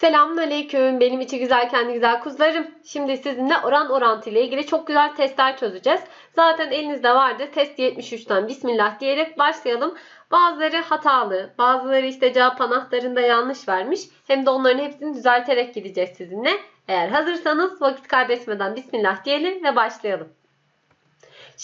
Selamünaleyküm. Benim için güzel kendi güzel kuzularım. Şimdi sizinle oran orantı ile ilgili çok güzel testler çözeceğiz. Zaten elinizde vardı. Test 73'ten Bismillah diyerek başlayalım. Bazıları hatalı, bazıları işte cevap anahtarında yanlış vermiş. Hem de onların hepsini düzelterek gideceğiz sizinle. Eğer hazırsanız vakit kaybetmeden Bismillah diyelim ve başlayalım.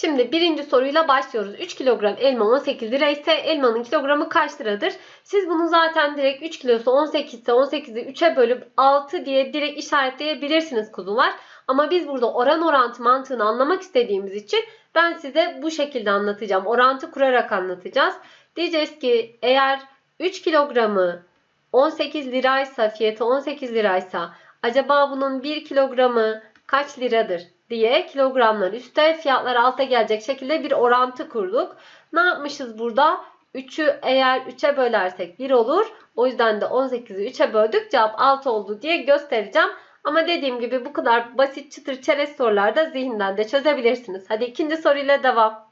Şimdi birinci soruyla başlıyoruz. 3 kilogram elma 18 lira ise elmanın kilogramı kaç liradır? Siz bunu zaten direkt 3 kilosu 18 ise 18'i 3'e bölüp 6 diye direkt işaretleyebilirsiniz kuzular. Ama biz burada oran orantı mantığını anlamak istediğimiz için ben size bu şekilde anlatacağım. Orantı kurarak anlatacağız. Diyeceğiz ki eğer 3 kilogramı 18 liraysa fiyatı 18 liraysa acaba bunun 1 kilogramı kaç liradır diye kilogramlar üstte fiyatlar alta gelecek şekilde bir orantı kurduk. Ne yapmışız burada? 3'ü eğer 3'e bölersek 1 olur. O yüzden de 18'i 3'e böldük. Cevap 6 oldu diye göstereceğim. Ama dediğim gibi bu kadar basit çıtır çerez sorularda zihinden de çözebilirsiniz. Hadi ikinci soruyla devam.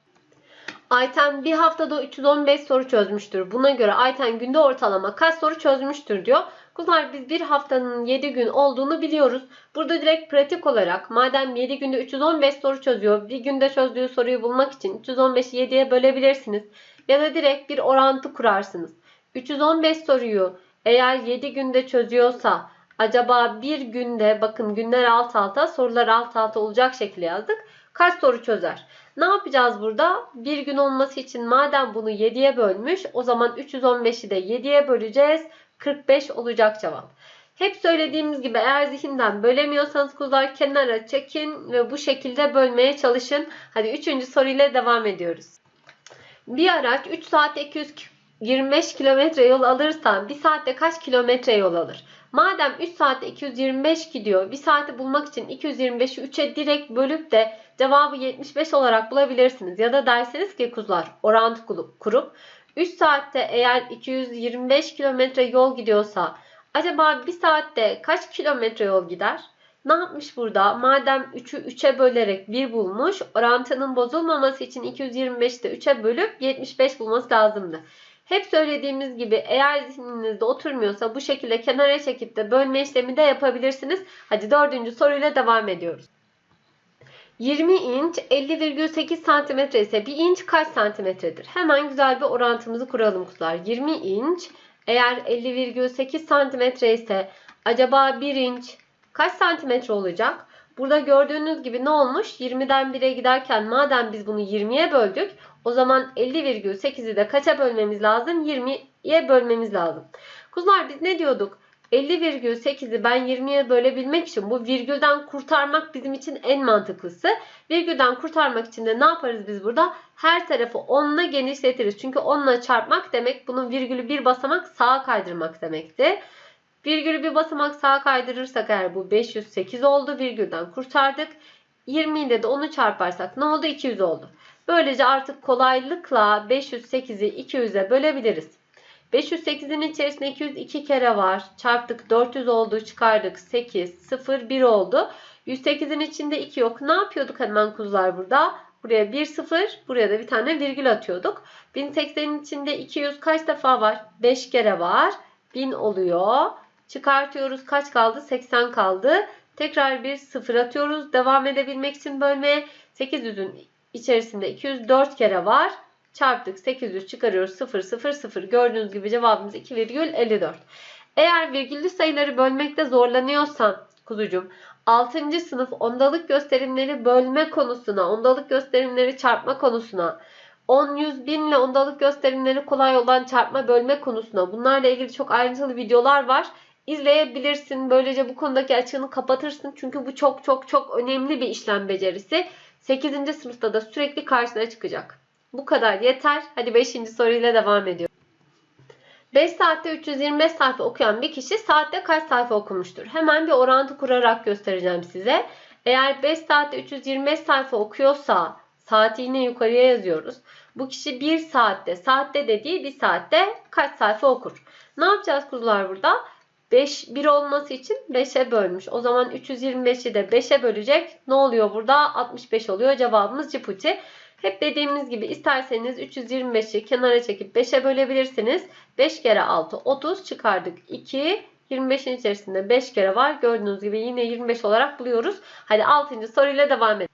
Ayten bir haftada 315 soru çözmüştür. Buna göre Ayten günde ortalama kaç soru çözmüştür diyor. Kuzlar biz bir haftanın 7 gün olduğunu biliyoruz. Burada direkt pratik olarak madem 7 günde 315 soru çözüyor. Bir günde çözdüğü soruyu bulmak için 315'i 7'ye bölebilirsiniz. Ya da direkt bir orantı kurarsınız. 315 soruyu eğer 7 günde çözüyorsa acaba bir günde bakın günler alt alta sorular alt alta olacak şekilde yazdık. Kaç soru çözer? Ne yapacağız burada? Bir gün olması için madem bunu 7'ye bölmüş o zaman 315'i de 7'ye böleceğiz. 45 olacak cevap. Hep söylediğimiz gibi eğer zihinden bölemiyorsanız kuzular kenara çekin ve bu şekilde bölmeye çalışın. Hadi üçüncü soruyla devam ediyoruz. Bir araç 3 saatte 225 kilometre yol alırsa 1 saatte kaç kilometre yol alır? Madem 3 saatte 225 gidiyor, 1 saati bulmak için 225'i 3'e direkt bölüp de cevabı 75 olarak bulabilirsiniz. Ya da derseniz ki kuzular orantı kurup 3 saatte eğer 225 kilometre yol gidiyorsa acaba 1 saatte kaç kilometre yol gider? Ne yapmış burada? Madem 3'ü 3'e bölerek 1 bulmuş, orantının bozulmaması için 225'i de 3'e bölüp 75 bulması lazımdı. Hep söylediğimiz gibi eğer zihninizde oturmuyorsa bu şekilde kenara çekip de bölme işlemi de yapabilirsiniz. Hadi dördüncü soruyla devam ediyoruz. 20 inç 50,8 santimetre ise 1 inç kaç santimetredir? Hemen güzel bir orantımızı kuralım kuzular. 20 inç eğer 50,8 santimetre ise acaba 1 inç kaç santimetre olacak? Burada gördüğünüz gibi ne olmuş? 20'den 1'e giderken madem biz bunu 20'ye böldük o zaman 50,8'i de kaça bölmemiz lazım? 20'ye bölmemiz lazım. Kuzular biz ne diyorduk? 50,8'i ben 20'ye bölebilmek için bu virgülden kurtarmak bizim için en mantıklısı. Virgülden kurtarmak için de ne yaparız biz burada? Her tarafı 10'la genişletiriz. Çünkü 10'la çarpmak demek bunun virgülü bir basamak sağa kaydırmak demekti. Virgülü bir basamak sağa kaydırırsak eğer bu 508 oldu. Virgülden kurtardık. 20 ile de 10'u çarparsak ne oldu? 200 oldu. Böylece artık kolaylıkla 508'i 200'e bölebiliriz. 508'in içerisinde 202 kere var. Çarptık 400 oldu. Çıkardık 8, 0, 1 oldu. 108'in içinde 2 yok. Ne yapıyorduk hemen kuzular burada? Buraya 1, 0, buraya da bir tane virgül atıyorduk. 1080'in içinde 200 kaç defa var? 5 kere var. 1000 oluyor. Çıkartıyoruz. Kaç kaldı? 80 kaldı. Tekrar bir 0 atıyoruz. Devam edebilmek için bölmeye 800'ün içerisinde 204 kere var çarptık 800 çıkarıyoruz 0 0 0 gördüğünüz gibi cevabımız 2,54. Eğer virgüllü sayıları bölmekte zorlanıyorsan kuzucum 6. sınıf ondalık gösterimleri bölme konusuna, ondalık gösterimleri çarpma konusuna, 10, 100, 1000 ile ondalık gösterimleri kolay olan çarpma bölme konusuna bunlarla ilgili çok ayrıntılı videolar var. İzleyebilirsin. Böylece bu konudaki açığını kapatırsın. Çünkü bu çok çok çok önemli bir işlem becerisi. 8. sınıfta da sürekli karşına çıkacak. Bu kadar yeter. Hadi 5. soruyla devam ediyoruz. 5 saatte 325 sayfa okuyan bir kişi saatte kaç sayfa okumuştur? Hemen bir orantı kurarak göstereceğim size. Eğer 5 saatte 325 sayfa okuyorsa saati yine yukarıya yazıyoruz. Bu kişi 1 saatte, saatte dediği 1 saatte kaç sayfa okur? Ne yapacağız kuzular burada? 5 1 olması için 5'e bölmüş. O zaman 325'i de 5'e bölecek. Ne oluyor burada? 65 oluyor. Cevabımız Ciputi. Hep dediğimiz gibi isterseniz 325'i kenara çekip 5'e bölebilirsiniz. 5 kere 6 30 çıkardık 2 25'in içerisinde 5 kere var. Gördüğünüz gibi yine 25 olarak buluyoruz. Hadi 6. soruyla devam edelim.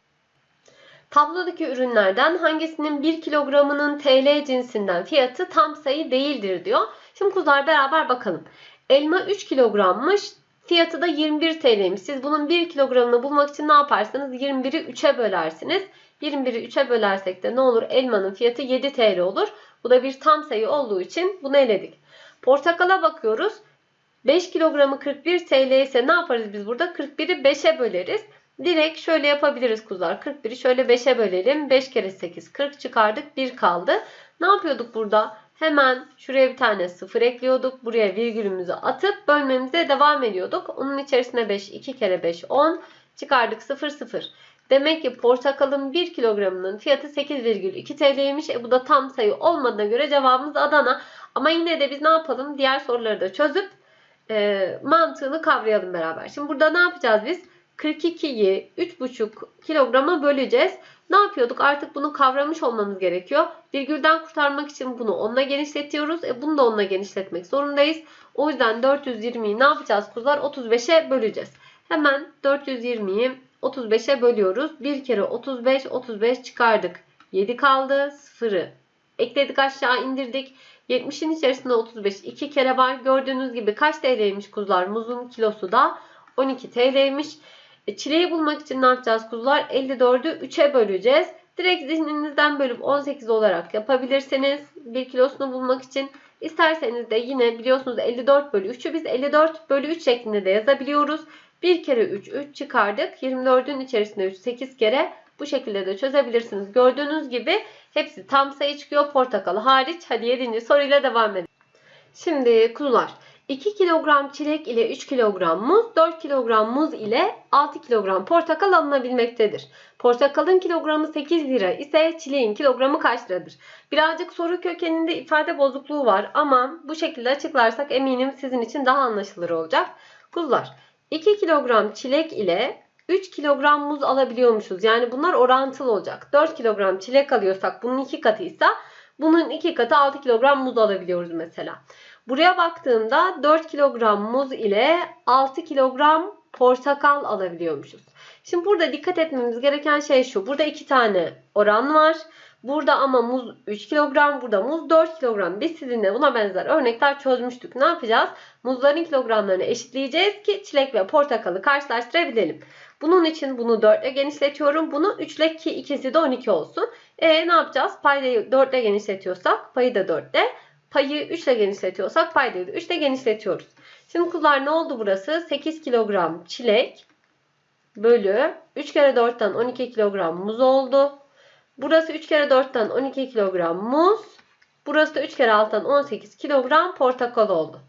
Tablodaki ürünlerden hangisinin 1 kilogramının TL cinsinden fiyatı tam sayı değildir diyor. Şimdi kuzular beraber bakalım. Elma 3 kilogrammış. Fiyatı da 21 TL'ymiş. Siz bunun 1 kilogramını bulmak için ne yaparsınız? 21'i 3'e bölersiniz. 21'i 3'e bölersek de ne olur? Elmanın fiyatı 7 TL olur. Bu da bir tam sayı olduğu için bunu eledik. Portakala bakıyoruz. 5 kilogramı 41 TL ise ne yaparız biz burada? 41'i 5'e böleriz. Direkt şöyle yapabiliriz kuzular. 41'i şöyle 5'e bölelim. 5 kere 8 40 çıkardık. 1 kaldı. Ne yapıyorduk burada? Hemen şuraya bir tane sıfır ekliyorduk. Buraya virgülümüzü atıp bölmemize devam ediyorduk. Onun içerisine 5, 2 kere 5, 10. Çıkardık 0, 0. Demek ki portakalın 1 kilogramının fiyatı 8,2 TL'ymiş. E bu da tam sayı olmadığına göre cevabımız Adana. Ama yine de biz ne yapalım? Diğer soruları da çözüp e, mantığını kavrayalım beraber. Şimdi burada ne yapacağız biz? 42'yi 3,5 kilograma böleceğiz. Ne yapıyorduk? Artık bunu kavramış olmamız gerekiyor. Virgülden kurtarmak için bunu 10'la genişletiyoruz. E bunu da 10'la genişletmek zorundayız. O yüzden 420'yi ne yapacağız kuzular? 35'e böleceğiz. Hemen 420'yi 35'e bölüyoruz. Bir kere 35, 35 çıkardık. 7 kaldı. 0'ı ekledik aşağı indirdik. 70'in içerisinde 35 2 kere var. Gördüğünüz gibi kaç TL'ymiş kuzular? Muzun kilosu da 12 TL'ymiş. E, çileği bulmak için ne yapacağız kuzular? 54'ü 3'e böleceğiz. Direkt zihninizden bölüp 18 olarak yapabilirsiniz. 1 kilosunu bulmak için. İsterseniz de yine biliyorsunuz 54 bölü 3'ü biz 54 bölü 3 şeklinde de yazabiliyoruz. 1 kere 3 3 çıkardık. 24'ün içerisinde 3 8 kere bu şekilde de çözebilirsiniz. Gördüğünüz gibi hepsi tam sayı çıkıyor portakalı hariç. Hadi 7. soruyla devam edelim. Şimdi kuzular 2 kilogram çilek ile 3 kilogram muz, 4 kilogram muz ile 6 kilogram portakal alınabilmektedir. Portakalın kilogramı 8 lira ise çileğin kilogramı kaç liradır? Birazcık soru kökeninde ifade bozukluğu var ama bu şekilde açıklarsak eminim sizin için daha anlaşılır olacak. Kuzular 2 kilogram çilek ile 3 kilogram muz alabiliyormuşuz. Yani bunlar orantılı olacak. 4 kilogram çilek alıyorsak bunun 2 katıysa bunun 2 katı 6 kilogram muz alabiliyoruz mesela. Buraya baktığımda 4 kilogram muz ile 6 kilogram portakal alabiliyormuşuz. Şimdi burada dikkat etmemiz gereken şey şu. Burada 2 tane oran var. Burada ama muz 3 kilogram, burada muz 4 kilogram. Biz sizinle buna benzer örnekler çözmüştük. Ne yapacağız? Muzların kilogramlarını eşitleyeceğiz ki çilek ve portakalı karşılaştırabilelim. Bunun için bunu 4 ile genişletiyorum. Bunu 3 ile ki ikisi de 12 olsun. E ne yapacağız? Paydayı 4 ile genişletiyorsak payı da 4 ile. Payı 3 ile genişletiyorsak paydayı da 3 ile genişletiyoruz. Şimdi kuzular ne oldu burası? 8 kilogram çilek bölü 3 kere 4'ten 12 kilogram muz oldu. Burası 3 kere 4'ten 12 kilogram muz. Burası da 3 kere 6'dan 18 kilogram portakal oldu.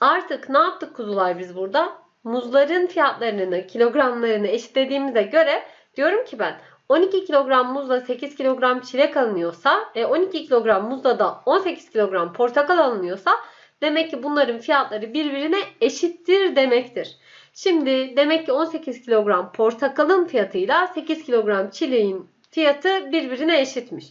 Artık ne yaptık kuzular biz burada? Muzların fiyatlarını, kilogramlarını eşitlediğimize göre diyorum ki ben 12 kilogram muzla 8 kilogram çilek alınıyorsa, 12 e, kilogram muzla da 18 kilogram portakal alınıyorsa demek ki bunların fiyatları birbirine eşittir demektir. Şimdi demek ki 18 kilogram portakalın fiyatıyla 8 kilogram çileğin fiyatı birbirine eşitmiş.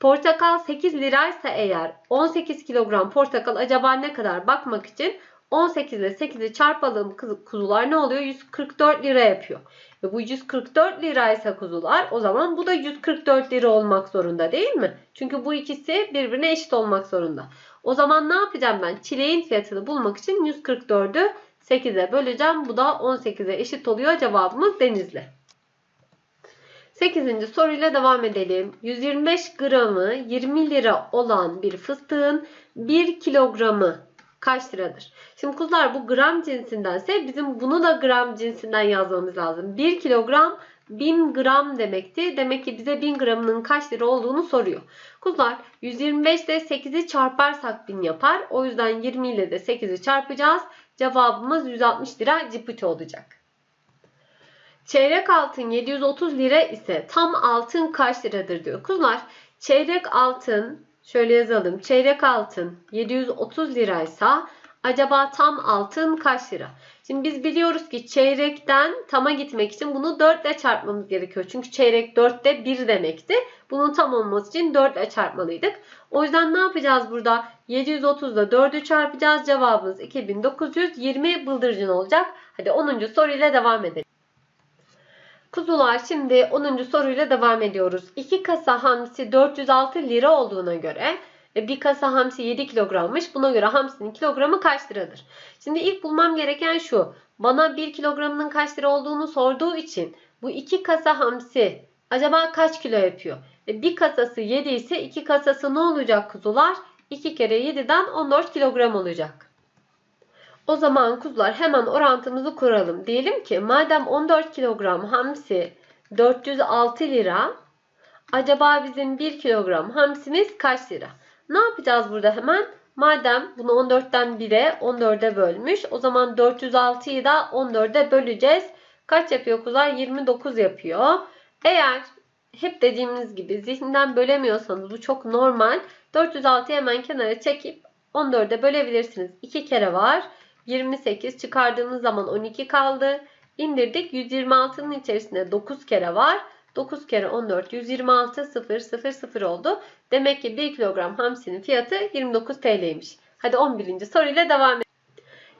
Portakal 8 liraysa eğer 18 kilogram portakal acaba ne kadar bakmak için 18 ile 8'i çarpalım kuzular ne oluyor? 144 lira yapıyor. Ve bu 144 liraysa kuzular o zaman bu da 144 lira olmak zorunda değil mi? Çünkü bu ikisi birbirine eşit olmak zorunda. O zaman ne yapacağım ben? Çileğin fiyatını bulmak için 144'ü 8'e böleceğim. Bu da 18'e eşit oluyor. Cevabımız Denizli. 8. soruyla devam edelim. 125 gramı 20 lira olan bir fıstığın 1 kilogramı kaç liradır? Şimdi kuzular bu gram cinsindense bizim bunu da gram cinsinden yazmamız lazım. 1 kilogram 1000 gram demekti. Demek ki bize 1000 gramının kaç lira olduğunu soruyor. Kuzular 125 ile 8'i çarparsak 1000 yapar. O yüzden 20 ile de 8'i çarpacağız. Cevabımız 160 lira cipüt olacak. Çeyrek altın 730 lira ise tam altın kaç liradır diyor. Kuzular çeyrek altın şöyle yazalım. Çeyrek altın 730 liraysa Acaba tam altın kaç lira? Şimdi biz biliyoruz ki çeyrekten tama gitmek için bunu 4 ile çarpmamız gerekiyor. Çünkü çeyrek 4'te 1 demekti. Bunun tam olması için 4 ile çarpmalıydık. O yüzden ne yapacağız burada? 730 ile 4'ü çarpacağız. Cevabımız 2920 bıldırcın olacak. Hadi 10. soruyla devam edelim. Kuzular şimdi 10. soruyla devam ediyoruz. 2 kasa hamsi 406 lira olduğuna göre ve bir kasa hamsi 7 kilogrammış. Buna göre hamsinin kilogramı kaç liradır? Şimdi ilk bulmam gereken şu. Bana 1 kilogramının kaç lira olduğunu sorduğu için bu 2 kasa hamsi acaba kaç kilo yapıyor? E bir kasası 7 ise 2 kasası ne olacak kuzular? 2 kere 7'den 14 kilogram olacak. O zaman kuzular hemen orantımızı kuralım. Diyelim ki madem 14 kilogram hamsi 406 lira acaba bizim 1 kilogram hamsimiz kaç lira? Ne yapacağız burada hemen? Madem bunu 14'ten 1'e 14'e bölmüş. O zaman 406'yı da 14'e böleceğiz. Kaç yapıyor kuzular? 29 yapıyor. Eğer hep dediğimiz gibi zihninden bölemiyorsanız bu çok normal. 406'yı hemen kenara çekip 14'e bölebilirsiniz. 2 kere var. 28 çıkardığımız zaman 12 kaldı. İndirdik. 126'nın içerisinde 9 kere var. 9 kere 14 126 0 0 0 oldu. Demek ki 1 kilogram hamsinin fiyatı 29 TL'ymiş. Hadi 11. soruyla devam edelim.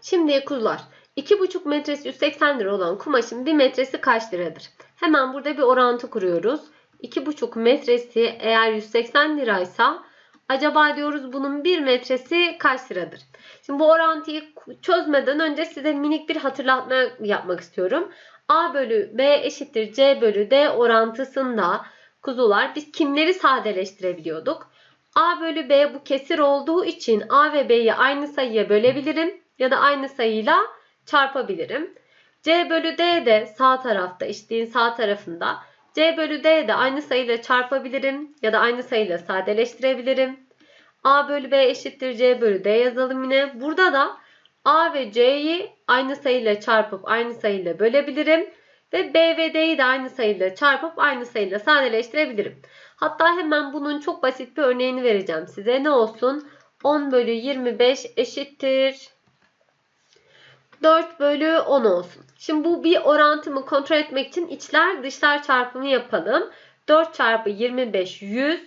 Şimdi kuzular 2,5 metresi 180 lira olan kumaşın 1 metresi kaç liradır? Hemen burada bir orantı kuruyoruz. 2,5 metresi eğer 180 liraysa acaba diyoruz bunun 1 metresi kaç liradır? Şimdi bu orantıyı çözmeden önce size minik bir hatırlatma yapmak istiyorum. A bölü B eşittir C bölü D orantısında kuzular biz kimleri sadeleştirebiliyorduk? A bölü B bu kesir olduğu için A ve B'yi aynı sayıya bölebilirim ya da aynı sayıyla çarpabilirim. C bölü D de sağ tarafta eşitliğin sağ tarafında. C bölü D de aynı sayıyla çarpabilirim ya da aynı sayıyla sadeleştirebilirim. A bölü B eşittir C bölü D yazalım yine. Burada da A ve C'yi aynı sayıyla çarpıp aynı sayıyla bölebilirim. Ve B ve D'yi de aynı sayıyla çarpıp aynı sayıyla sadeleştirebilirim. Hatta hemen bunun çok basit bir örneğini vereceğim size. Ne olsun? 10 bölü 25 eşittir. 4 bölü 10 olsun. Şimdi bu bir orantımı kontrol etmek için içler dışlar çarpımı yapalım. 4 çarpı 25 100.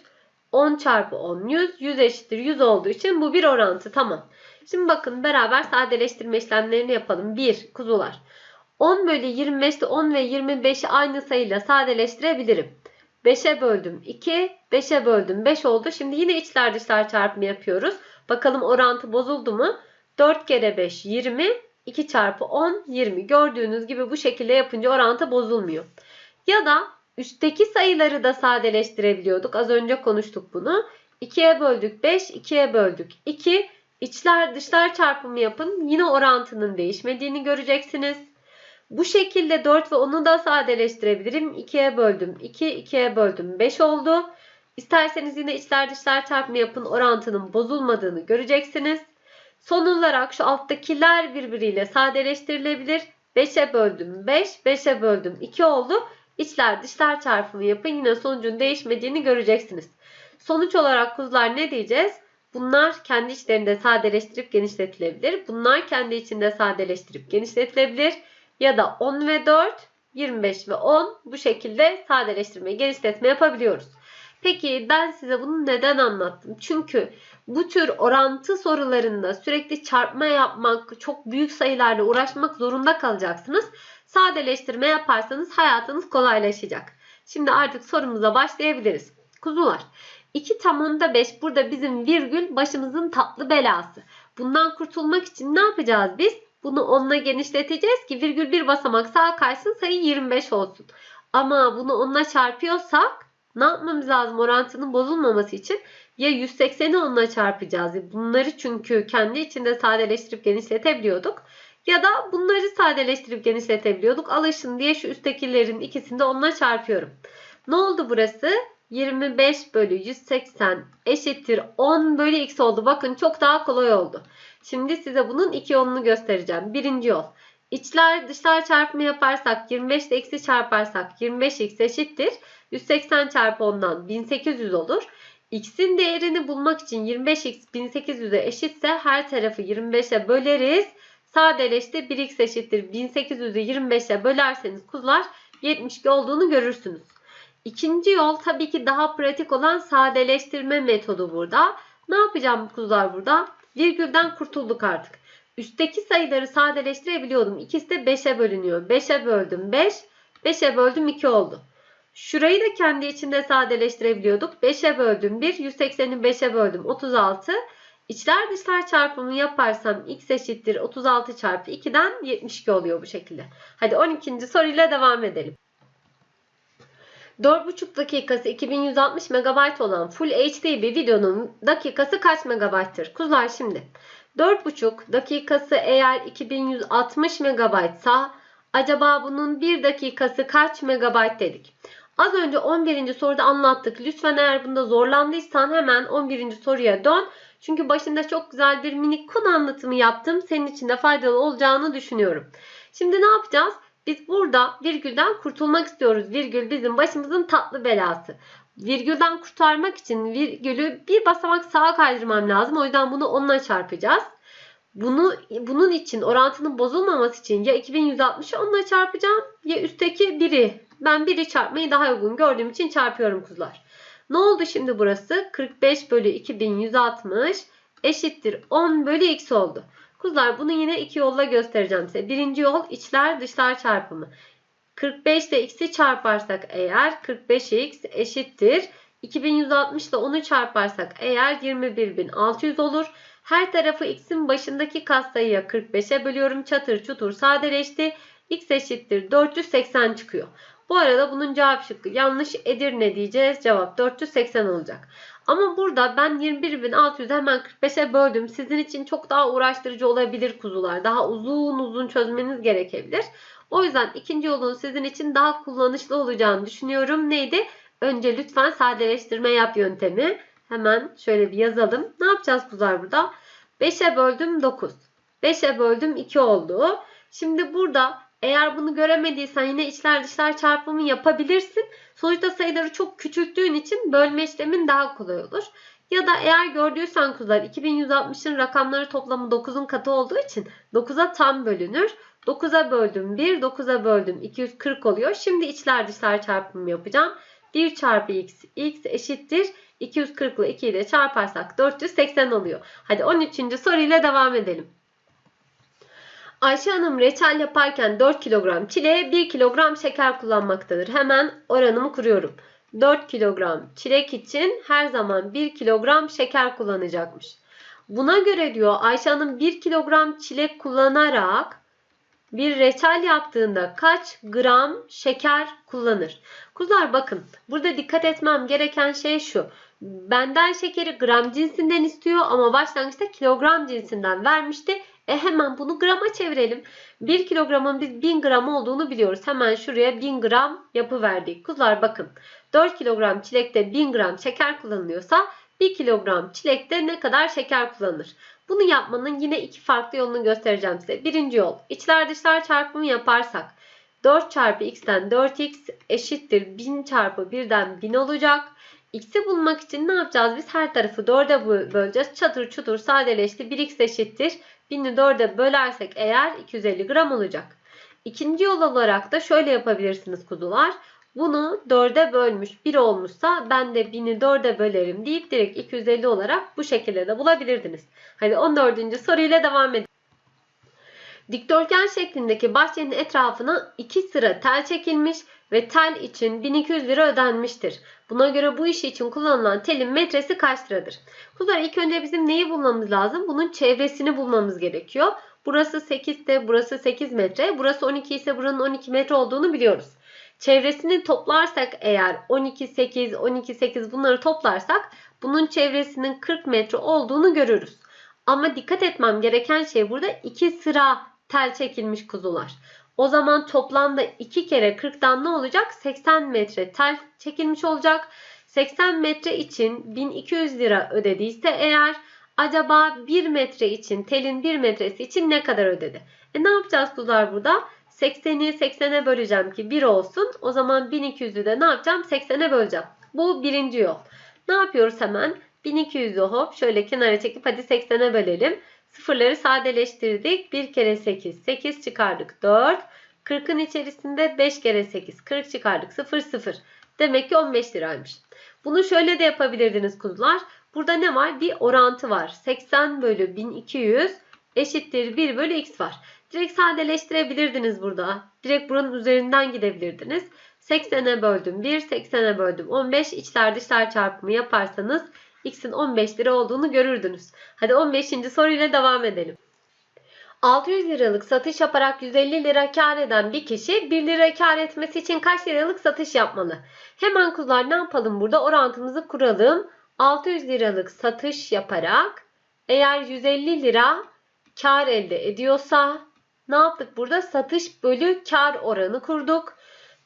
10 çarpı 10 100. 100 eşittir 100 olduğu için bu bir orantı. Tamam. Şimdi bakın beraber sadeleştirme işlemlerini yapalım. 1 kuzular. 10 bölü 25'te 10 ve 25'i aynı sayıyla sadeleştirebilirim. 5'e böldüm 2, 5'e böldüm 5 oldu. Şimdi yine içler dışlar çarpımı yapıyoruz. Bakalım orantı bozuldu mu? 4 kere 5 20, 2 çarpı 10 20. Gördüğünüz gibi bu şekilde yapınca orantı bozulmuyor. Ya da üstteki sayıları da sadeleştirebiliyorduk. Az önce konuştuk bunu. 2'ye böldük 5, 2'ye böldük 2. İçler dışlar çarpımı yapın. Yine orantının değişmediğini göreceksiniz. Bu şekilde 4 ve 10'u da sadeleştirebilirim. 2'ye böldüm 2, 2'ye böldüm 5 oldu. İsterseniz yine içler dışlar çarpımı yapın. Orantının bozulmadığını göreceksiniz. Son olarak şu alttakiler birbiriyle sadeleştirilebilir. 5'e böldüm 5, 5'e böldüm 2 oldu. İçler dışlar çarpımı yapın. Yine sonucun değişmediğini göreceksiniz. Sonuç olarak kuzular ne diyeceğiz? Bunlar kendi içlerinde sadeleştirip genişletilebilir. Bunlar kendi içinde sadeleştirip genişletilebilir. Ya da 10 ve 4, 25 ve 10 bu şekilde sadeleştirme, genişletme yapabiliyoruz. Peki ben size bunu neden anlattım? Çünkü bu tür orantı sorularında sürekli çarpma yapmak, çok büyük sayılarla uğraşmak zorunda kalacaksınız. Sadeleştirme yaparsanız hayatınız kolaylaşacak. Şimdi artık sorumuza başlayabiliriz. Kuzular, 2 tam onda 5 burada bizim virgül başımızın tatlı belası. Bundan kurtulmak için ne yapacağız biz? Bunu 10'la genişleteceğiz ki virgül bir basamak sağa kaysın sayı 25 olsun. Ama bunu 10'la çarpıyorsak ne yapmamız lazım orantının bozulmaması için? Ya 180'i 10'la çarpacağız. Bunları çünkü kendi içinde sadeleştirip genişletebiliyorduk. Ya da bunları sadeleştirip genişletebiliyorduk. Alışın diye şu üsttekilerin ikisini de 10'la çarpıyorum. Ne oldu burası? 25 bölü 180 eşittir 10 bölü x oldu. Bakın çok daha kolay oldu. Şimdi size bunun iki yolunu göstereceğim. Birinci yol. İçler dışlar çarpımı yaparsak 25 ile x'i çarparsak 25x eşittir. 180 çarpı 10'dan 1800 olur. X'in değerini bulmak için 25x 1800'e eşitse her tarafı 25'e böleriz. Sadeleşti 1x eşittir 1800'ü 25'e bölerseniz kuzular 72 olduğunu görürsünüz. İkinci yol tabii ki daha pratik olan sadeleştirme metodu burada. Ne yapacağım kuzular burada? Virgülden kurtulduk artık. Üstteki sayıları sadeleştirebiliyordum. İkisi de 5'e bölünüyor. 5'e böldüm 5, 5'e böldüm 2 oldu. Şurayı da kendi içinde sadeleştirebiliyorduk. 5'e böldüm 1, 180'i 5'e böldüm 36. İçler dışlar çarpımı yaparsam x eşittir 36 çarpı 2'den 72 oluyor bu şekilde. Hadi 12. soruyla devam edelim. 4,5 dakikası 2160 MB olan Full HD bir videonun dakikası kaç MB'tır? Kuzular şimdi. 4,5 dakikası eğer 2160 MB sa acaba bunun 1 dakikası kaç MB dedik? Az önce 11. soruda anlattık. Lütfen eğer bunda zorlandıysan hemen 11. soruya dön. Çünkü başında çok güzel bir minik konu anlatımı yaptım. Senin için de faydalı olacağını düşünüyorum. Şimdi ne yapacağız? Biz burada virgülden kurtulmak istiyoruz. Virgül bizim başımızın tatlı belası. Virgülden kurtarmak için virgülü bir basamak sağa kaydırmam lazım. O yüzden bunu onunla çarpacağız. Bunu bunun için orantının bozulmaması için ya 2160'ı onunla çarpacağım ya üstteki 1'i. Ben 1'i çarpmayı daha uygun gördüğüm için çarpıyorum kuzular. Ne oldu şimdi burası? 45 bölü 2160 eşittir 10 bölü x oldu. Kuzular bunu yine iki yolla göstereceğim size. Birinci yol içler dışlar çarpımı. 45 ile x'i çarparsak eğer 45x eşittir. 2160 ile 10'u çarparsak eğer 21600 olur. Her tarafı x'in başındaki katsayıya 45'e bölüyorum. Çatır çutur sadeleşti. x eşittir 480 çıkıyor. Bu arada bunun cevap şıkkı yanlış Edirne diyeceğiz. Cevap 480 olacak. Ama burada ben 21.600'ü hemen 45'e böldüm. Sizin için çok daha uğraştırıcı olabilir kuzular. Daha uzun uzun çözmeniz gerekebilir. O yüzden ikinci yolun sizin için daha kullanışlı olacağını düşünüyorum. Neydi? Önce lütfen sadeleştirme yap yöntemi. Hemen şöyle bir yazalım. Ne yapacağız kuzular burada? 5'e böldüm 9. 5'e böldüm 2 oldu. Şimdi burada eğer bunu göremediysen yine içler dışlar çarpımı yapabilirsin. Sonuçta sayıları çok küçülttüğün için bölme işlemin daha kolay olur. Ya da eğer gördüysen kuzular 2160'ın rakamları toplamı 9'un katı olduğu için 9'a tam bölünür. 9'a böldüm 1, 9'a böldüm 240 oluyor. Şimdi içler dışlar çarpımı yapacağım. 1 çarpı x, x eşittir. 240 ile 2'yi de çarparsak 480 oluyor. Hadi 13. soruyla devam edelim. Ayşe Hanım reçel yaparken 4 kilogram çileğe 1 kilogram şeker kullanmaktadır. Hemen oranımı kuruyorum. 4 kilogram çilek için her zaman 1 kilogram şeker kullanacakmış. Buna göre diyor Ayşe Hanım 1 kilogram çilek kullanarak bir reçel yaptığında kaç gram şeker kullanır? Kuzular bakın burada dikkat etmem gereken şey şu. Benden şekeri gram cinsinden istiyor ama başlangıçta kilogram cinsinden vermişti. E hemen bunu grama çevirelim. 1 kilogramın biz 1000 gram olduğunu biliyoruz. Hemen şuraya 1000 gram yapıverdik. Kuzular bakın 4 kilogram çilekte 1000 gram şeker kullanılıyorsa 1 kilogram çilekte ne kadar şeker kullanılır? Bunu yapmanın yine iki farklı yolunu göstereceğim size. Birinci yol içler dışlar çarpımı yaparsak 4 çarpı x'ten 4x eşittir 1000 çarpı 1'den 1000 olacak. X'i bulmak için ne yapacağız? Biz her tarafı 4'e böleceğiz. Çatır çutur sadeleşti. 1x eşittir 1000'i 4'e bölersek eğer 250 gram olacak. İkinci yol olarak da şöyle yapabilirsiniz kuzular. Bunu 4'e bölmüş 1 olmuşsa ben de 1000'i 4'e bölerim deyip direkt 250 olarak bu şekilde de bulabilirdiniz. Hadi 14. soruyla devam edelim. Dikdörtgen şeklindeki bahçenin etrafına iki sıra tel çekilmiş ve tel için 1200 lira ödenmiştir. Buna göre bu iş için kullanılan telin metresi kaç liradır? Kuzlar ilk önce bizim neyi bulmamız lazım? Bunun çevresini bulmamız gerekiyor. Burası 8 ise burası 8 metre. Burası 12 ise buranın 12 metre olduğunu biliyoruz. Çevresini toplarsak eğer 12, 8, 12, 8 bunları toplarsak bunun çevresinin 40 metre olduğunu görürüz. Ama dikkat etmem gereken şey burada iki sıra tel çekilmiş kuzular. O zaman toplamda 2 kere 40'dan ne olacak? 80 metre tel çekilmiş olacak. 80 metre için 1200 lira ödediyse eğer acaba 1 metre için telin 1 metresi için ne kadar ödedi? E ne yapacağız kuzular burada? 80'i 80'e böleceğim ki 1 olsun. O zaman 1200'ü de ne yapacağım? 80'e böleceğim. Bu birinci yol. Ne yapıyoruz hemen? 1200'ü hop şöyle kenara çekip hadi 80'e bölelim. Sıfırları sadeleştirdik. 1 kere 8, 8 çıkardık 4. 40'ın içerisinde 5 kere 8, 40 çıkardık 0, 0. Demek ki 15 liraymış. Bunu şöyle de yapabilirdiniz kuzular. Burada ne var? Bir orantı var. 80 bölü 1200 eşittir 1 bölü x var. Direkt sadeleştirebilirdiniz burada. Direkt buranın üzerinden gidebilirdiniz. 80'e böldüm 1, 80'e böldüm 15. İçler dışlar çarpımı yaparsanız x'in 15 lira olduğunu görürdünüz. Hadi 15. soruyla devam edelim. 600 liralık satış yaparak 150 lira kar eden bir kişi 1 lira kar etmesi için kaç liralık satış yapmalı? Hemen kuzular ne yapalım burada? Orantımızı kuralım. 600 liralık satış yaparak eğer 150 lira kar elde ediyorsa ne yaptık burada? Satış bölü kar oranı kurduk.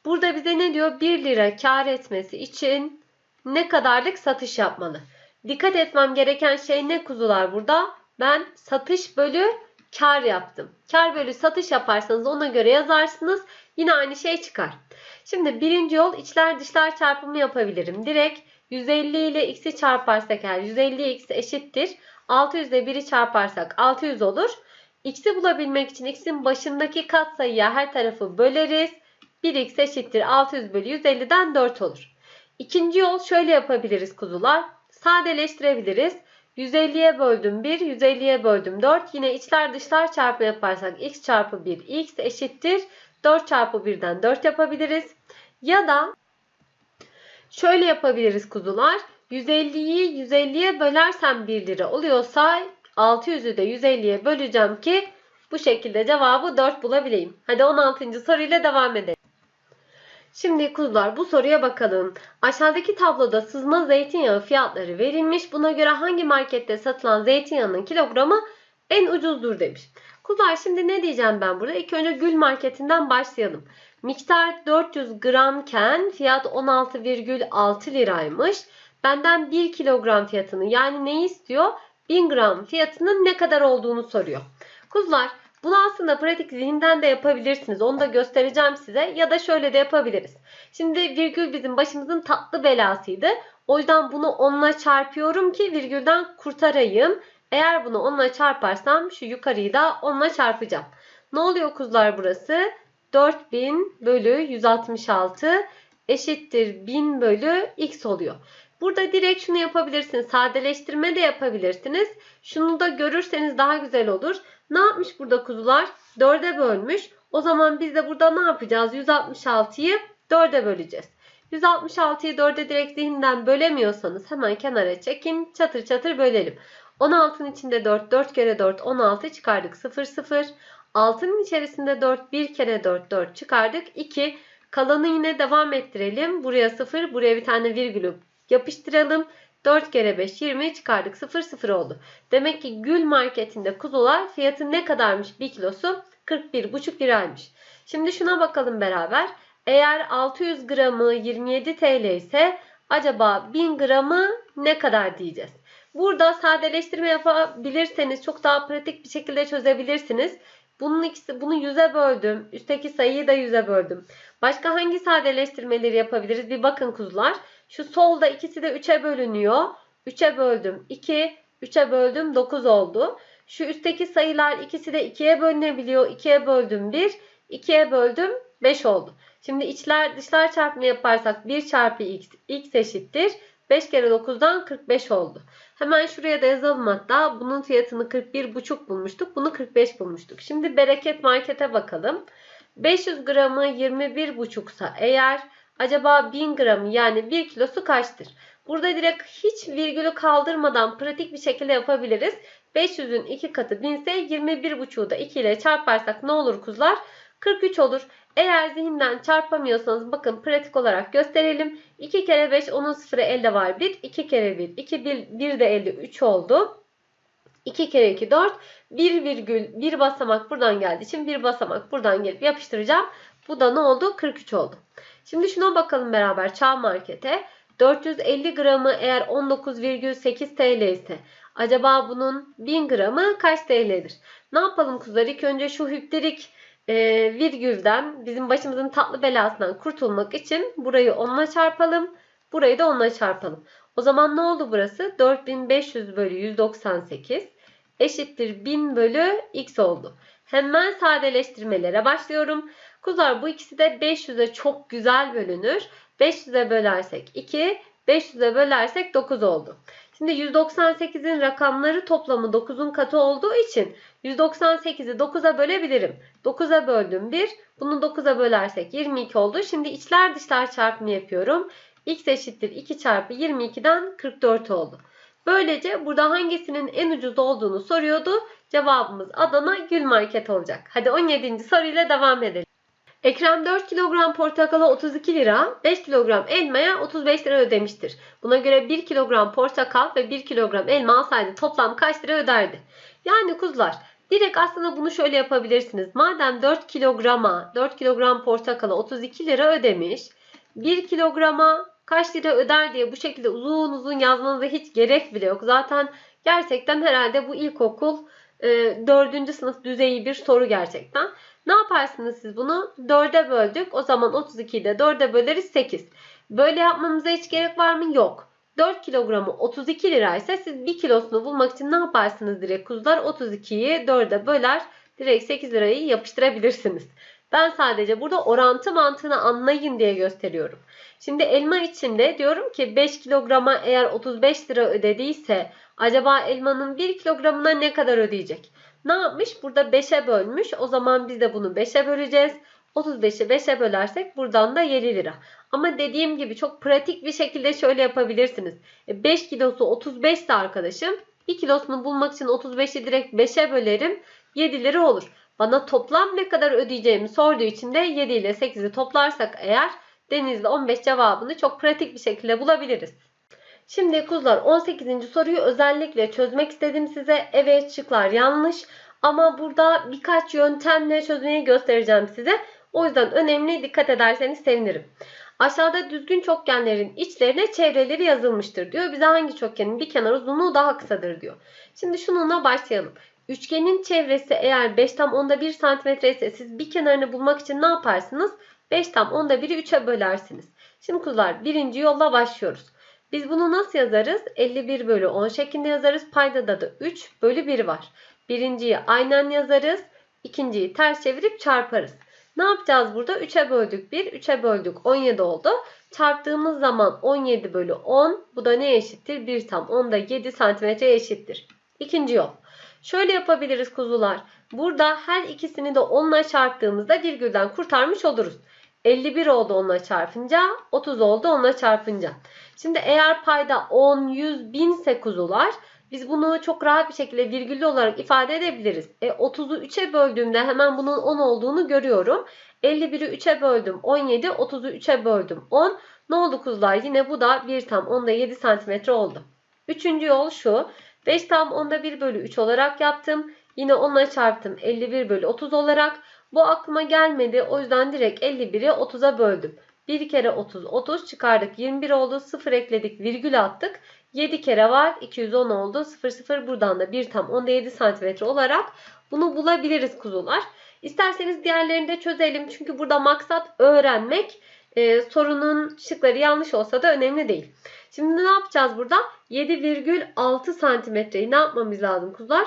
Burada bize ne diyor? 1 lira kar etmesi için ne kadarlık satış yapmalı? Dikkat etmem gereken şey ne kuzular burada? Ben satış bölü kar yaptım. Kar bölü satış yaparsanız ona göre yazarsınız. Yine aynı şey çıkar. Şimdi birinci yol içler dışlar çarpımı yapabilirim. Direkt 150 ile x'i çarparsak eğer 150x eşittir. 600 ile 1'i çarparsak 600 olur. X'i bulabilmek için x'in başındaki katsayıya her tarafı böleriz. 1x eşittir 600 bölü 150'den 4 olur. İkinci yol şöyle yapabiliriz kuzular. Sadeleştirebiliriz. 150'ye böldüm 1, 150'ye böldüm 4. Yine içler dışlar çarpımı yaparsak x çarpı 1 x eşittir. 4 çarpı 1'den 4 yapabiliriz. Ya da şöyle yapabiliriz kuzular. 150'yi 150'ye bölersem 1 lira oluyorsa 600'ü de 150'ye böleceğim ki bu şekilde cevabı 4 bulabileyim. Hadi 16. soruyla devam edelim. Şimdi kuzular bu soruya bakalım. Aşağıdaki tabloda sızma zeytinyağı fiyatları verilmiş. Buna göre hangi markette satılan zeytinyağının kilogramı en ucuzdur demiş. Kuzular şimdi ne diyeceğim ben burada? İlk önce Gül Marketi'nden başlayalım. Miktar 400 gramken fiyat 16,6 liraymış. Benden 1 kilogram fiyatını yani neyi istiyor? 1000 gram fiyatının ne kadar olduğunu soruyor. Kuzular bunu aslında pratik zihinden de yapabilirsiniz. Onu da göstereceğim size. Ya da şöyle de yapabiliriz. Şimdi virgül bizim başımızın tatlı belasıydı. O yüzden bunu onunla çarpıyorum ki virgülden kurtarayım. Eğer bunu onunla çarparsam şu yukarıyı da onunla çarpacağım. Ne oluyor kuzular burası? 4000 bölü 166 eşittir 1000 bölü x oluyor. Burada direkt şunu yapabilirsiniz. Sadeleştirme de yapabilirsiniz. Şunu da görürseniz daha güzel olur. Ne yapmış burada kuzular? 4'e bölmüş. O zaman biz de burada ne yapacağız? 166'yı 4'e böleceğiz. 166'yı 4'e direkt zihinden bölemiyorsanız hemen kenara çekin. Çatır çatır bölelim. 16'nın içinde 4, 4 kere 4, 16 çıkardık 0, 0. 6'nın içerisinde 4, 1 kere 4, 4 çıkardık 2. Kalanı yine devam ettirelim. Buraya 0, buraya bir tane virgülü yapıştıralım. 4 kere 5 20 çıkardık 0 0 oldu. Demek ki Gül marketinde kuzular fiyatı ne kadarmış 1 kilosu? 41,5 liraymış. Şimdi şuna bakalım beraber. Eğer 600 gramı 27 TL ise acaba 1000 gramı ne kadar diyeceğiz. Burada sadeleştirme yapabilirseniz çok daha pratik bir şekilde çözebilirsiniz. Bunun ikisi, bunu 100'e böldüm. Üstteki sayıyı da 100'e böldüm. Başka hangi sadeleştirmeleri yapabiliriz? Bir bakın kuzular. Şu solda ikisi de 3'e bölünüyor. 3'e böldüm 2, 3'e böldüm 9 oldu. Şu üstteki sayılar ikisi de 2'ye bölünebiliyor. 2'ye böldüm 1, 2'ye böldüm 5 oldu. Şimdi içler dışlar çarpımı yaparsak 1 çarpı x, x eşittir. 5 kere 9'dan 45 oldu. Hemen şuraya da yazalım hatta. Bunun fiyatını 41,5 bulmuştuk. Bunu 45 bulmuştuk. Şimdi bereket markete bakalım. 500 gramı 21,5 sa eğer acaba 1000 gramı yani 1 kilosu kaçtır? Burada direkt hiç virgülü kaldırmadan pratik bir şekilde yapabiliriz. 500'ün 2 katı 1000 ise 21,5'u da 2 ile çarparsak ne olur kuzular? 43 olur. Eğer zihinden çarpamıyorsanız bakın pratik olarak gösterelim. 2 kere 5 onun sıfırı elde var 1. 2 kere 1 2 1, 1 de elde 3 oldu. 2 kere 2 4. 1 virgül 1 basamak buradan geldiği için 1 basamak buradan gelip yapıştıracağım. Bu da ne oldu? 43 oldu. Şimdi şuna bakalım beraber Çağ Market'e. 450 gramı eğer 19,8 TL ise acaba bunun 1000 gramı kaç TL'dir? Ne yapalım kuzular? İlk önce şu hüpterik e, virgülden bizim başımızın tatlı belasından kurtulmak için burayı 10'la çarpalım. Burayı da 10'la çarpalım. O zaman ne oldu burası? 4500 bölü 198 eşittir 1000 bölü x oldu. Hemen sadeleştirmelere başlıyorum. Kuzular bu ikisi de 500'e çok güzel bölünür. 500'e bölersek 2, 500'e bölersek 9 oldu. Şimdi 198'in rakamları toplamı 9'un katı olduğu için 198'i 9'a bölebilirim. 9'a böldüm 1. Bunu 9'a bölersek 22 oldu. Şimdi içler dışlar çarpımı yapıyorum. x eşittir 2 çarpı 22'den 44 oldu. Böylece burada hangisinin en ucuz olduğunu soruyordu. Cevabımız Adana Gül Market olacak. Hadi 17. soruyla devam edelim. Ekrem 4 kilogram portakala 32 lira, 5 kilogram elmaya 35 lira ödemiştir. Buna göre 1 kilogram portakal ve 1 kilogram elma alsaydı toplam kaç lira öderdi? Yani kuzular direkt aslında bunu şöyle yapabilirsiniz. Madem 4 kilograma 4 kilogram portakala 32 lira ödemiş. 1 kilograma kaç lira öder diye bu şekilde uzun uzun yazmanıza hiç gerek bile yok. Zaten gerçekten herhalde bu ilkokul e, 4. sınıf düzeyi bir soru gerçekten. Ne yaparsınız siz bunu? 4'e böldük. O zaman 32'yi de 4'e böleriz 8. Böyle yapmamıza hiç gerek var mı? Yok. 4 kilogramı 32 liraysa siz 1 kilosunu bulmak için ne yaparsınız direkt kuzular? 32'yi 4'e böler. Direkt 8 lirayı yapıştırabilirsiniz. Ben sadece burada orantı mantığını anlayın diye gösteriyorum. Şimdi elma içinde diyorum ki 5 kilograma eğer 35 lira ödediyse acaba elmanın 1 kilogramına ne kadar ödeyecek? Ne yapmış? Burada 5'e bölmüş. O zaman biz de bunu 5'e böleceğiz. 35'i 5'e bölersek buradan da 7 lira. Ama dediğim gibi çok pratik bir şekilde şöyle yapabilirsiniz. 5 e, kilosu 35 ise arkadaşım 1 kilosunu bulmak için 35'i direkt 5'e bölerim. 7 lira olur. Bana toplam ne kadar ödeyeceğimi sorduğu için de 7 ile 8'i toplarsak eğer Denizli 15 cevabını çok pratik bir şekilde bulabiliriz. Şimdi kuzular 18. soruyu özellikle çözmek istedim size. Evet şıklar yanlış ama burada birkaç yöntemle çözmeyi göstereceğim size. O yüzden önemli dikkat ederseniz sevinirim. Aşağıda düzgün çokgenlerin içlerine çevreleri yazılmıştır diyor. Bize hangi çokgenin bir kenar uzunluğu daha kısadır diyor. Şimdi şununla başlayalım. Üçgenin çevresi eğer 5 tam onda 1 cm ise siz bir kenarını bulmak için ne yaparsınız? 5 tam onda 1'i 3'e bölersiniz. Şimdi kuzular birinci yolla başlıyoruz. Biz bunu nasıl yazarız? 51 bölü 10 şeklinde yazarız. Paydada da 3 bölü 1 var. Birinciyi aynen yazarız. İkinciyi ters çevirip çarparız. Ne yapacağız burada? 3'e böldük 1, 3'e böldük 17 oldu. Çarptığımız zaman 17 bölü 10 bu da ne eşittir? 1 tam 10 da 7 santimetre eşittir. İkinci yol. Şöyle yapabiliriz kuzular. Burada her ikisini de 10 ile çarptığımızda virgülden kurtarmış oluruz. 51 oldu 10 ile çarpınca, 30 oldu 10 ile çarpınca. Şimdi eğer payda 10, 100, 1000 ise kuzular biz bunu çok rahat bir şekilde virgüllü olarak ifade edebiliriz. E, 30'u 3'e böldüğümde hemen bunun 10 olduğunu görüyorum. 51'i 3'e böldüm 17, 30'u 3'e böldüm 10. Ne oldu kuzular? Yine bu da 1 tam 10'da 7 santimetre oldu. Üçüncü yol şu. 5 tam 10'da 1 bölü 3 olarak yaptım. Yine 10'la çarptım 51 bölü 30 olarak. Bu aklıma gelmedi. O yüzden direkt 51'i 30'a böldüm. 1 kere 30, 30 çıkardık. 21 oldu. 0 ekledik. Virgül attık. 7 kere var. 210 oldu. 0 0 buradan da 1 tam 10'da 7 santimetre olarak bunu bulabiliriz kuzular. İsterseniz diğerlerini de çözelim. Çünkü burada maksat öğrenmek. Ee, sorunun şıkları yanlış olsa da önemli değil. Şimdi ne yapacağız burada? 7,6 santimetreyi ne yapmamız lazım kuzular?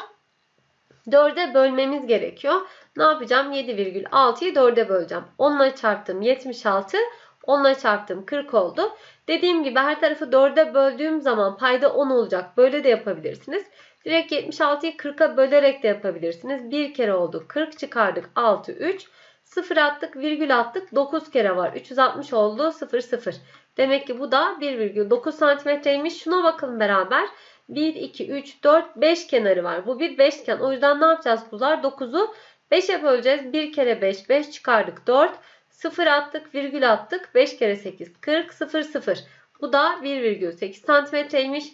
4'e bölmemiz gerekiyor. Ne yapacağım? 7,6'yı 4'e böleceğim. 10 ile çarptım 76. 10 ile çarptım 40 oldu. Dediğim gibi her tarafı 4'e böldüğüm zaman payda 10 olacak. Böyle de yapabilirsiniz. Direkt 76'yı 40'a bölerek de yapabilirsiniz. Bir kere oldu. 40 çıkardık. 6, 3. 0 attık, virgül attık. 9 kere var. 360 oldu. 0, 0. Demek ki bu da 1,9 santimetreymiş. Şuna bakın beraber. 1, 2, 3, 4, 5 kenarı var. Bu bir beşgen. O yüzden ne yapacağız kuzular? 9'u 5'e böleceğiz. 1 kere 5, 5 çıkardık. 4. 0 attık, virgül attık. 5 kere 8, 40, 0, 0. Bu da 1,8 santimetreymiş.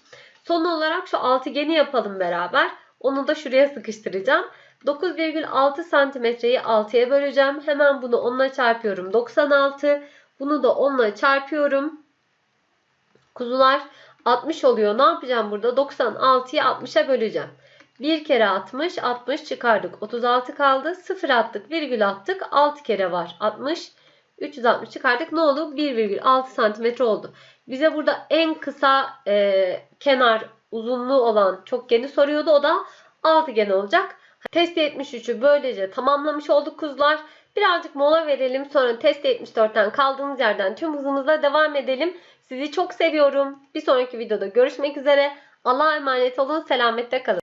Son olarak şu altıgeni yapalım beraber. Onu da şuraya sıkıştıracağım. 9,6 santimetreyi 6'ya böleceğim. Hemen bunu 10'la çarpıyorum. 96. Bunu da 10'la çarpıyorum. Kuzular 60 oluyor. Ne yapacağım burada? 96'yı 60'a böleceğim. 1 kere 60, 60 çıkardık. 36 kaldı. 0 attık, virgül attık. 6 kere var. 60. 360 çıkardık. Ne oldu? 1,6 santimetre oldu. Bize burada en kısa e, kenar uzunluğu olan çokgeni soruyordu. O da altıgen olacak. Test 73'ü böylece tamamlamış olduk kuzular. Birazcık mola verelim. Sonra test 74'ten kaldığımız yerden tüm hızımızla devam edelim. Sizi çok seviyorum. Bir sonraki videoda görüşmek üzere. Allah'a emanet olun. Selametle kalın.